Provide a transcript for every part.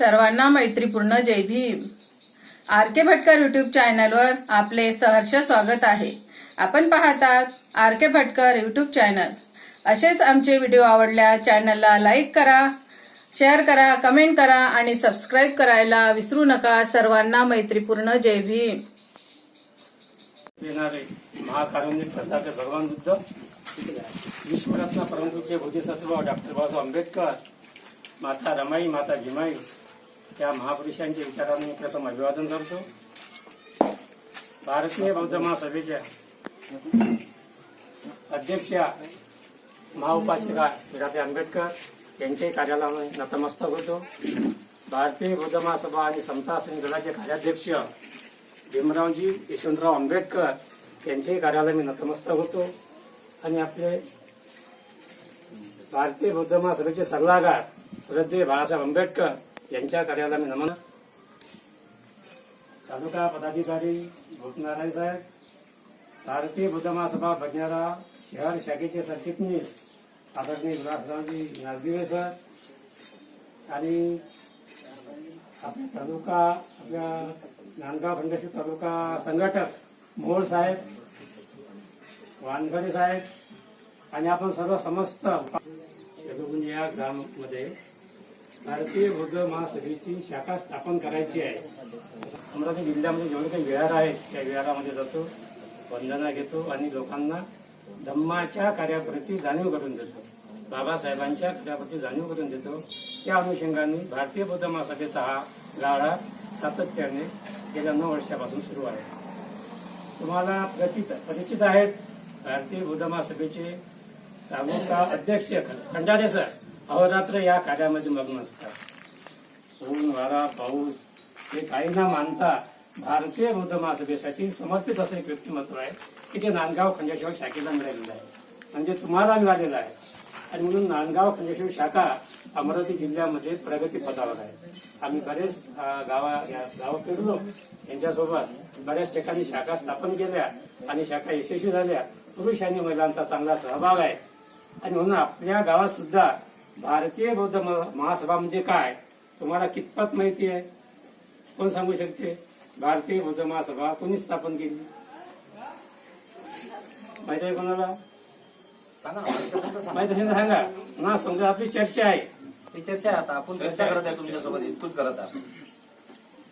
सर्वांना मैत्रीपूर्ण जय Bhim. R K Bhatkar YouTube चॅनलवर आपले सहर्ष स्वागत आहे. आपण पाहतात R K Bhatkar YouTube channel असेच आमचे व्हिडिओ आवडल्या चॅनलला लाईक करा शेअर करा कमेंट करा आणि सबस्क्राईब करायला विसरू नका. सर्वांना मैत्रीपूर्ण जय भीम. महाकारुण्य भगवान बुद्ध विश्वरत्न परमपूज्य बोधिसत्व डॉक्टर बाबासाहेब आंबेडकर माता रमाई माता जिमाई या महापुरुषांच्या विचाराने प्रथम अभिवादन करतो. भारतीय बौद्ध महासभेच्या अध्यक्षा महाउपासिका विराते आंबेडकर यांच्याही कार्यालयाने नतमस्तक होतो. भारतीय बौद्ध महासभा आणि समता दलाचे कार्याध्यक्ष भीमरावजी यशवंतराव आंबेडकर यांच्याही कार्यालय मी नतमस्तक होतो. आणि आपले भारतीय बौद्ध महासभेचे सल्लागार श्रद्धे बाळासाहेब आंबेडकर यांच्या कार्याला मी नमन. तालुका पदाधिकारी भूपनारायण साहेब भारतीय बुद्ध महासभा बडनेरा शहर शाखेचे सरचिटणीस आदरणीय विलासरावजी नागदिवे सर आणि आपल्या तालुका आपल्या नांदगाव खंडेश्वर तालुका संघटक मोहोळ साहेब वानखडे साहेब आणि आपण सर्व समस्त या ग्राममध्ये भारतीय बौद्ध महासभेची शाखा स्थापन करायची आहे. अमरावती जिल्ह्यामध्ये जेवढे काही विहार आहेत त्या विहारामध्ये जातो वंदना घेतो आणि लोकांना धम्माच्या कार्याप्रती जाणीव करून देतो. बाबासाहेबांच्या कार्याप्रती जाणीव करून देतो. त्या अनुषंगाने भारतीय बौद्ध महासभेचा हा गाळा सातत्याने गेल्या नऊ वर्षापासून सुरू आहे. तुम्हाला प्रचित परिचित आहेत भारतीय बौद्ध महासभेचे तालुका अध्यक्ष खंडारे सर. अहोरात्र या कार्यामध्ये मग्न असतात. ऊन वारा पाऊस हे काही न मानता भारतीय बौद्ध महासभेसाठी समर्पित असं एक व्यक्तिमत्व आहे की ते नांदगाव खंडेश्वर शाखेला मिळालेलं आहे. म्हणजे तुम्हाला मिळालेलं आहे. आणि म्हणून नांदगाव खंडेश्वर शाखा अमरावती जिल्ह्यामध्ये प्रगती पथावर आहे. आम्ही बरेच गावा या गावं फिरलो यांच्यासोबत बऱ्याच ठिकाणी शाखा स्थापन केल्या आणि शाखा यशस्वी झाल्या. पुरुष आणि महिलांचा चांगला सहभाग आहे. आणि म्हणून आपल्या गावात सुद्धा भारतीय बौद्ध महासभा म्हणजे काय? तुम्हाला कितपत माहिती आहे? कोण सांगू शकते? भारतीय बौद्ध महासभा कोणी स्थापन केली? माहिती आहे कोणाला? माहिती असेल तर सांगा. ना समजा आपली चर्चा आहे? ती चर्चा आहे आता. आपण चर्चा करत आहे तुमच्यासोबत इतकूच करत आहे.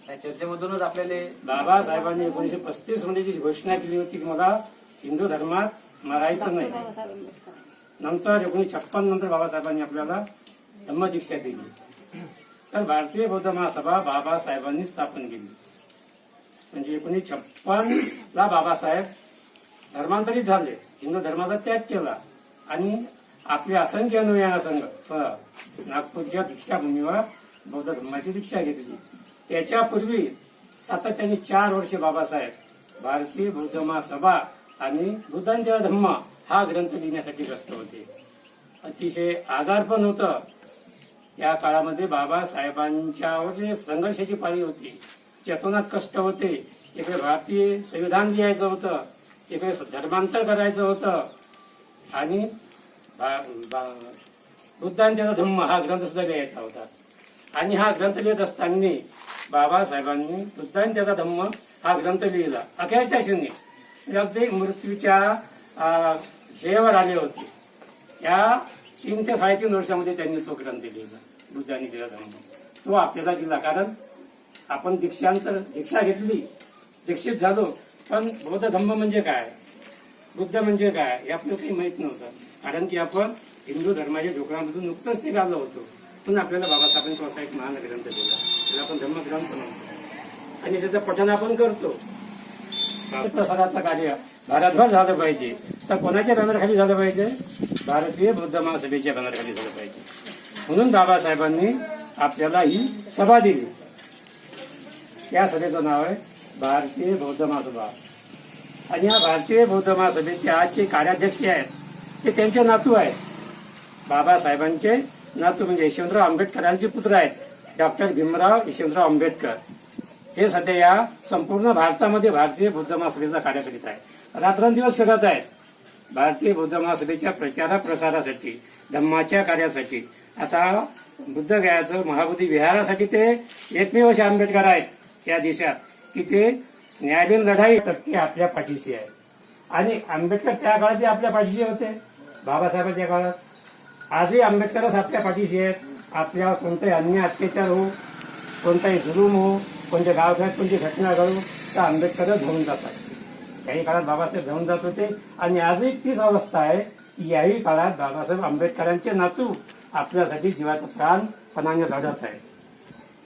त्या चर्चेमधूनच आपल्याला बाबासाहेबांनी एकोणीशे पस्तीसमध्ये जी घोषणा केली होती की मला हिंदू धर्मात मारायचं नाही. नंतर एकोणीशे छप्पन नंतर बाबासाहेबांनी आपल्याला धम्मदीक्षा दिली. तर भारतीय बौद्ध महासभा बाबासाहेबांनी स्थापन केली. म्हणजे एकोणीशे छप्पन ला बाबासाहेब धर्मांतरित झाले. हिंदू धर्माचा त्याग केला. आणि आपल्या असंख्य अनुयायांसंग सह नागपूरच्या दीक्षाभूमीवर बौद्ध धर्माची दीक्षा घेतली. त्याच्यापूर्वी सातत्याने चार वर्षे बाबासाहेब भारतीय बौद्ध महासभा आणि बुद्धांच्या धम्म हा ग्रंथ लिहिण्यासाठी व्यस्त होते. अतिशय आजार पण होतं. या काळामध्ये बाबासाहेबांच्यावर जे संघर्षाची पाळी होती चेतनात कष्ट होते. इकडे भारतीय संविधान लिहायचं होतं इकडे धर्मांतर करायचं होतं. आणि बा- बा- धम्म हा ग्रंथ सुद्धा लिहायचा होता. आणि हा ग्रंथ लिहित असताना बाबासाहेबांनी बुद्धांचा धम्म हा ग्रंथ लिहिला. अखेरच्या क्षणी अगदी मृत्यूच्या अं, आले होते. या तीन ते साडेतीन वर्षामध्ये त्यांनी तो ग्रंथ लिहिला बुद्धांनी दिला धर्म तो आपल्याला दिला कारण आपण दीक्षांतर दीक्षा घेतली दीक्षित झालो पण बौद्ध धम्म म्हणजे काय? बुद्ध म्हणजे काय? हे आपल्याला काही माहीत नव्हतं. कारण की आपण हिंदू धर्माच्या ढोकळामधून नुकतंच निघालो होतो. पण आपल्याला बाबासाहेबांनी असा एक महान ग्रंथ दिला. त्याला आपण धर्मग्रंथ म्हणतो. आणि त्याचं पठण आपण करतो. प्रसाराचं कार्य भारतभर झालं पाहिजे. तर कोणाच्या बॅनरखाली झालं पाहिजे? भारतीय बौद्ध महासभेच्या बॅनरखाली झालं पाहिजे. म्हणून बाबासाहेबांनी आपल्याला ही सभा दिली. या सभेचं नाव आहे भारतीय बौद्ध महासभा. आणि या भारतीय बौद्ध महासभेचे आजचे कार्याध्यक्ष आहेत ते त्यांचे नातू आहेत. बाबासाहेबांचे नातू म्हणजे यशवंतराव आंबेडकरांचे पुत्र आहेत डॉक्टर भीमराव यशवंतराव आंबेडकर. हे सध्या या संपूर्ण भारतामध्ये भारतीय बौद्ध महासभेचा कार्य करीत आहेत. रात्रंदिवस फिरत आहेत. भारतीय बौद्ध महासभेच्या प्रचारा प्रसारासाठी धम्माच्या कार्यासाठी. आता बुद्ध गयाचं महाबोधी विहारासाठी ते एकमेव असे आंबेडकर आहेत या देशात की ते न्यायालयीन लढाई टक्के आपल्या पाठीशी आहे. आणि आंबेडकर त्या काळात आपल्या पाठीशी होते. बाबासाहेबांच्या काळात. आजही आंबेडकरच आपल्या पाठीशी आहेत. आपल्या कोणताही अन्य अत्याचार हो कोणताही जुलूम हो कोणत्या गावघात कोणती घटना घडू तर आंबेडकरच होऊन जातात. काही काळात बाबासाहेब घेऊन जात होते. आणि आजही तीच अवस्था आहे. याही काळात बाबासाहेब आंबेडकरांचे नातू आपल्यासाठी जीवाचा प्राणपणाने लढत आहे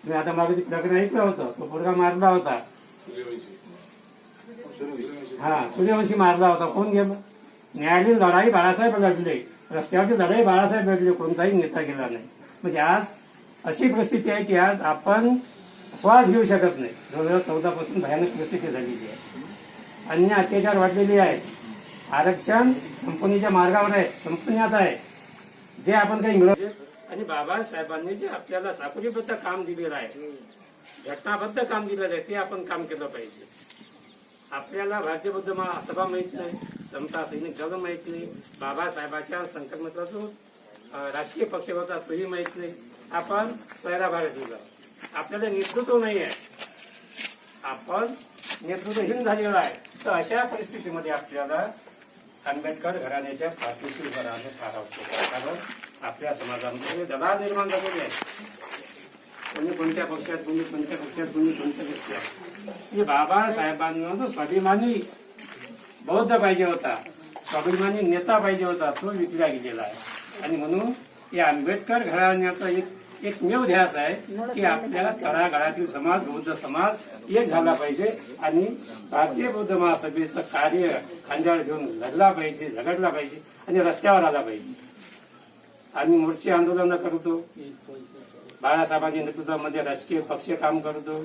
तुम्ही आता मागे प्रकरण ऐकलं होतं. तो पोरगा मारला होता. हा सूर्यवंशी मारला होता. कोण गेलं? न्यायालयीन लढाई बाळासाहेब लढले. रस्त्यावरची लढाई बाळासाहेब लढले. कोणताही नेता गेला नाही. म्हणजे आज अशी परिस्थिती आहे की आज आपण श्वास घेऊ शकत नाही. दोन हजार चौदा पासून भयानक परिस्थिती झालेली आहे. अन्य अत्याचार वाढलेले आहेत. आरक्षण संपन्नीच्या मार्गावर आहे संपण्यात आहे. जे आपण काही मिळव आणि बाबासाहेबांनी जे आपल्याला चाकुरीबद्ध काम दिलेलं आहे घटनाबद्ध काम दिलेलं आहे ते आपण काम केलं पाहिजे. आपल्याला भारतीय बुद्ध महासभा माहीत नाही समता सैनिक दल माहीत नाही बाबासाहेबांच्या संकल्पनेचा राजकीय पक्ष होता तोही माहीत नाही. आपण पहिला भारत दिला आपल्याला नेतृत्व नाही आहे. आपण नेतृत्वहीन झालेलं आहे. तर अशा परिस्थितीमध्ये आपल्याला आंबेडकर घराण्याच्या पाठीशी उभं राहणे फार आवश्यक आहे. कारण आपल्या समाजामध्ये दबाव निर्माण झालेले आहे. कोणी कोणत्या पक्षात कोणी कोणत्या पक्षात कोणी कोणत्या पक्षात. म्हणजे बाबासाहेबांना जो स्वाभिमानी बौद्ध पाहिजे होता स्वाभिमानी नेता पाहिजे होता तो विकला गेलेला आहे. आणि म्हणून या आंबेडकर घराण्याचा एक एकमेव ध्यास आहे की आपल्याला तळागाळातील समाज बौद्ध समाज एक झाला पाहिजे आणि भारतीय बौद्ध महासभेचं कार्य खांद्यावर घेऊन लढला पाहिजे झगडला पाहिजे आणि रस्त्यावर आला पाहिजे. आम्ही मोर्चे आंदोलन करतो. बाळासाहेबांच्या नेतृत्वामध्ये राजकीय पक्ष काम करतो.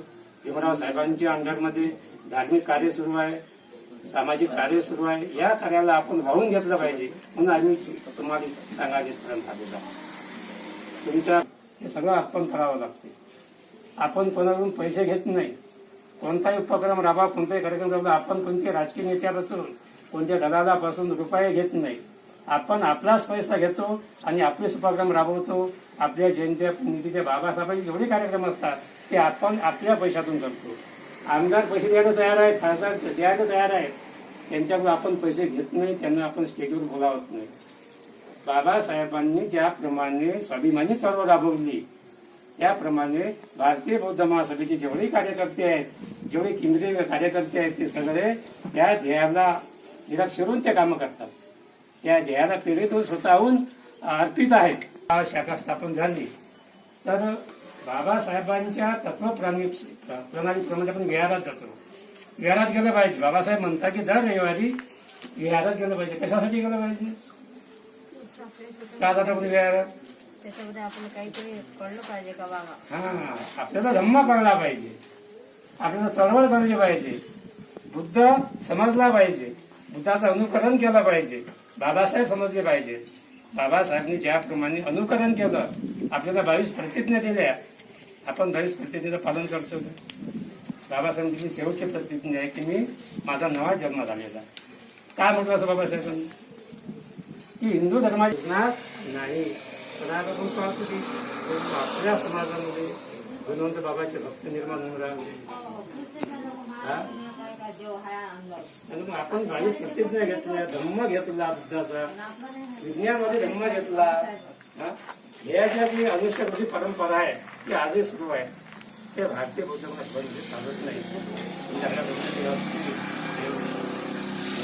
भीमराव साहेबांच्या अंडरमध्ये धार्मिक कार्य सुरू आहे सामाजिक कार्य सुरू आहे. या कार्याला आपण वाहून घेतलं पाहिजे म्हणून आम्ही तुम्हाला आहोत. तुमच्या हे सगळं आपण करावं लागते. आपण कोणाकडून पैसे घेत नाही. कोणताही उपक्रम राबा कोणताही कार्यक्रम राबवा आपण कोणत्या राजकीय नेत्यापासून कोणत्या दलालापासून रुपये घेत नाही. आपण आपलाच पैसा घेतो आणि आपलेच उपक्रम राबवतो. आपल्या जयंत्या निधीच्या बाबासाहेबांचे जेवढे कार्यक्रम असतात ते आपण आपल्या पैशातून करतो. आमदार पैसे द्यायला तयार आहेत खासदार द्यायला तयार आहेत. त्यांच्याकडून आपण पैसे घेत नाही त्यांना आपण स्टेजवर बोलावत नाही. बाबासाहेबांनी ज्याप्रमाणे स्वाभिमानी चळवळ राबवली त्याप्रमाणे भारतीय बौद्ध महासभेचे जेवढे कार्यकर्ते आहेत जेवढे केंद्रीय कार्यकर्ते आहेत ते सगळे त्या ध्येयाला निराक्षरून ते कामं करतात. त्या ध्येयाला प्रेरित होऊन स्वतःहून अर्पित आहेत. शाखा स्थापन झाली. तर बाबासाहेबांच्या तत्वप्रणाली प्रणालीप्रमाणे आपण विहारात जातो. विहारात गेलं पाहिजे. बाबासाहेब म्हणतात की दर रविवारी विहारात गेलं पाहिजे. कशासाठी गेलं पाहिजे? का जाता त्याच्यामध्ये आपण काहीतरी कळलं पाहिजे का बाबा? हा आपल्याला धम्मा कळला पाहिजे. आपल्याला चळवळ कळली पाहिजे. बुद्ध समजला पाहिजे. बुद्धाचं अनुकरण केलं पाहिजे. बाबासाहेब समजले पाहिजे. बाबासाहेबांनी ज्याप्रमाणे अनुकरण केलं आपल्याला बावीस प्रतिज्ञा दिल्या. आपण बावीस प्रतिज्ञेचं पालन करतो? बाबासाहेबांची शेवटची प्रतिज्ञा आहे की मी माझा नवा जन्म झालेला. काय म्हटलं असं बाबासाहेबांनी? की हिंदू धर्माची नाही. पण आता आपण पाहतो की आपल्या समाजामध्ये भगवंत बाबाचे भक्त निर्माण होऊन राहिले. हा? आणि मग आपण बावीस प्रतिज्ञा घेतल्या धम्म घेतला बुद्धाचा. विज्ञानामध्ये धम्म घेतला. हा? ह्या ज्या जी अनुष्ठाची परंपरा आहे ती आजही सुरू आहे. ते भारतीय बौद्ध म्हणजे चालत नाही.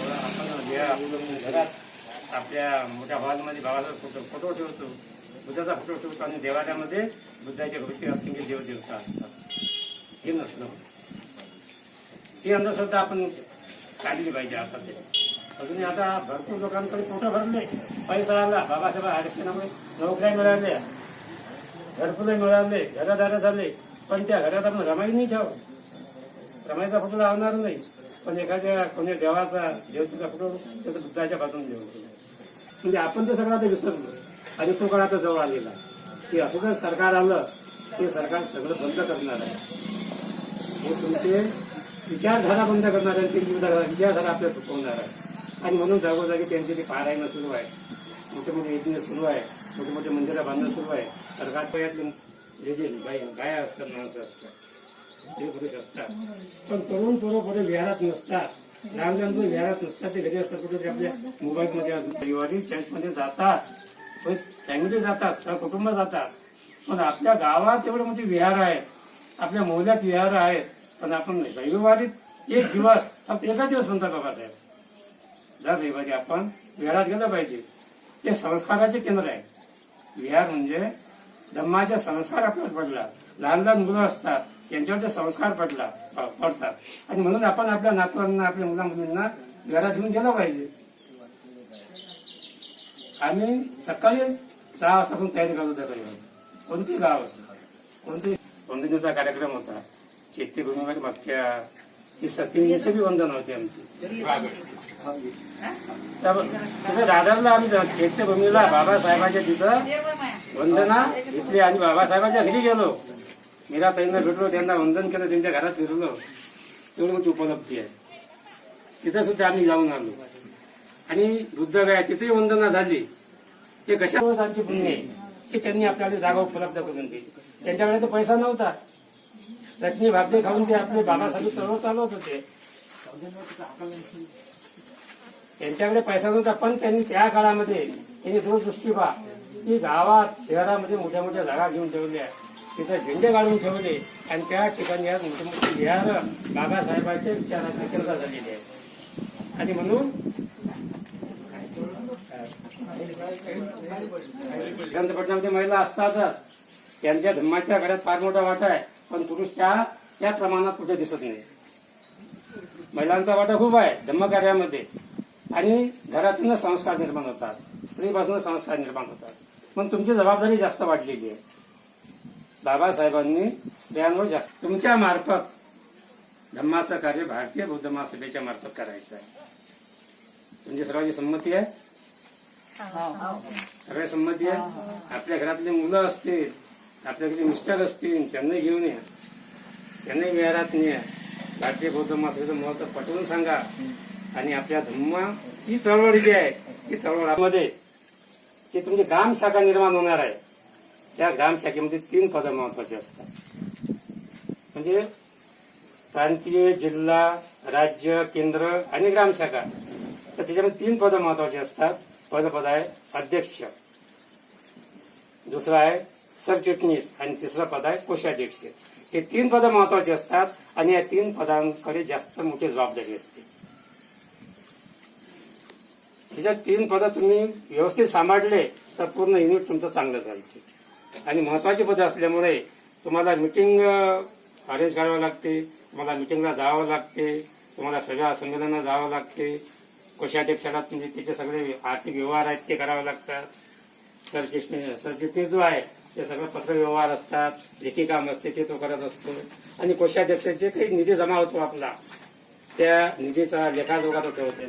आपण या आपण घरात आपल्या मोठ्या हॉलमध्ये भावाचा फोटो फोटो ठेवतो. बुद्धाचा फोटो ठेवतो आणि देवालयामध्ये बुद्धाच्या भक्ती असंख्य देवदेवता असतात. हे नसलं ही अंधश्रद्धा आपण काढली पाहिजे आता ते. अजूनही आता भरपूर लोकांकडे पोटं भरले. पैसा आला बाबासाहेब आरक्षणामुळे नोकऱ्या मिळाल्या. घरफुले मिळाले घरदार झाले. पण त्या घरात आपण रमाई नाही ठेव रमाईचा फोटो लावणार नाही. पण एखाद्या कोणी देवाचा देवतेचा फोटो त्याचा बुद्धाच्या बाजून देऊ म्हणजे आपण ते सगळं आता विसरलो. आणि तो काळ आता जवळ आलेला की असं जर सरकार आलं ते सरकार सगळं बंद करणार आहे. हे तुमचे विचारधारा बंद करणार आहे ते विचारधारा आपल्या चुकवणार आहे. आणि म्हणून जागोजागी त्यांचे ते पारायणं सुरू आहे मोठे मोठे यज्ञ सुरू आहे मोठे मोठे मंदिरं बांधणं सुरू आहे. सरकार पयातले जे जे गाय गाया असतात माणसं असतात स्त्री पुरुष असतात. पण तरुण पोरं कुठे विहारात नसतात. लहान लहान मुलं विहारात नसतात ते घरी असतात कुठेतरी आपल्या मोबाईलमध्ये रविवारी चर्चमध्ये जातात. फॅमिली जातात सहकुटुंब जातात. पण आपल्या गावात एवढे म्हणजे मोठे विहार आहेत आपल्या मोहल्यात विहार आहेत पण आपण रविवारी एक दिवस फक्त एका दिवस म्हणतात बाबासाहेब. दर रविवारी आपण विहारात गेलं पाहिजे. ते संस्काराचे केंद्र आहे. विहार म्हणजे धम्माचा संस्कार आपल्याला पडला. लहान लहान मुलं असतात त्यांच्यावर ते संस्कार पडला प- पडतात. आणि म्हणून आपण आपल्या नातवांना आपल्या मुला मुलींना घरात घेऊन गेलं पाहिजे. आम्ही सकाळी सहा वाजता पण तयारी करत होतो घरी. कोणती गाव असतो कोणती वंदनेचा कार्यक्रम होता? चैत्यभूमीवर मागच्या ती सतींची बी वंदन होती आमची. तिथे दादरला आम्ही चैत्यभूमीला बाबासाहेबांच्या तिथं वंदना घेतली आणि बाबासाहेबांच्या घरी गेलो. मीरा ताईंना भेटलो त्यांना वंदन केलं त्यांच्या घरात फिरलो. एवढी मोठी उपलब्धी आहे. तिथं सुद्धा आम्ही जाऊन आलो. आणि बुद्धगया तिथेही वंदना झाली. ते कशामुळे आमची पुण्य आहे की त्यांनी आपल्याला जागा उपलब्ध करून दिली. त्यांच्याकडे तर पैसा नव्हता. चटणी भाकरी खाऊन ते आपले बाबासाहेब सर्व चालवत होते. त्यांच्याकडे पैसा नव्हता पण त्यांनी त्या काळामध्ये त्यांनी दूरदृष्टी पहा. की गावात शहरामध्ये मोठ्या मोठ्या जागा घेऊन ठेवल्या. तिथे झेंडे काढून ठेवले आणि त्या ठिकाणी आज मुख्यमंत्री मोठे विहार बाबासाहेबांच्या विचारांना केंद्र झालेले आहे. आणि म्हणून ग्रंथपटनामध्ये महिला असतातच. त्यांच्या धम्माच्या घरात फार मोठा वाटा आहे. पण पुरुष त्या त्या प्रमाणात कुठे दिसत नाही. महिलांचा वाटा खूप आहे धम्मकार्यामध्ये आणि घरातूनच संस्कार निर्माण होतात. स्त्रीपासून संस्कार निर्माण होतात. पण तुमची जबाबदारी जास्त वाढलेली आहे. बाबासाहेबांनी स्त्रियांवर जास्त तुमच्या मार्फत धम्माचं कार्य भारतीय बौद्ध महासभेच्या मार्फत करायचं आहे. तुमची सर्वांची संमती आहे? सगळ्या संमती आहे? आपल्या घरातले मुलं असतील आपल्या घरी मिस्टर असतील त्यांना घेऊन या. त्यांनाही विहारात न्या. भारतीय बौद्ध महासभेचं महत्त्व पटवून सांगा. आणि आपल्या धम्माची चळवळ जी आहे ती चळवळामध्ये जी तुमची ग्राम शाखा निर्माण होणार आहे त्या ग्रामशाखेमध्ये तीन पदं महत्वाची असतात. म्हणजे प्रांतीय जिल्हा राज्य केंद्र आणि ग्रामशाखा. तर त्याच्यामध्ये तीन पदं महत्वाची असतात. पहिलं पद आहे अध्यक्ष. दुसरं आहे सरचिटणीस आणि तिसरं पद आहे कोषाध्यक्ष. हे तीन पदं महत्वाची असतात आणि या तीन पदांकडे जास्त मोठी जबाबदारी असते. ह्याच्यात तीन पदं तुम्ही व्यवस्थित सांभाळले तर पूर्ण युनिट तुमचं चांगलं चालते आणि महत्वाची पदं असल्यामुळे तुम्हाला मिटिंग अरेंज करावं लागते. तुम्हाला मिटिंगला जावं लागते. तुम्हाला सगळ्या संमेलनाला जावं लागते. कोषाध्यक्षाला म्हणजे त्याचे सगळे आर्थिक व्यवहार आहेत ते करावे लागतात. सरचिटणीस सरचिटणीस जो आहे ते सगळं पत्र व्यवहार असतात. लेखी काम असते ते तो करत असतो. आणि कोषाध्यक्षाचे काही निधी जमा होतो आपला त्या निधीचा लेखाजोखा तो ठेवतो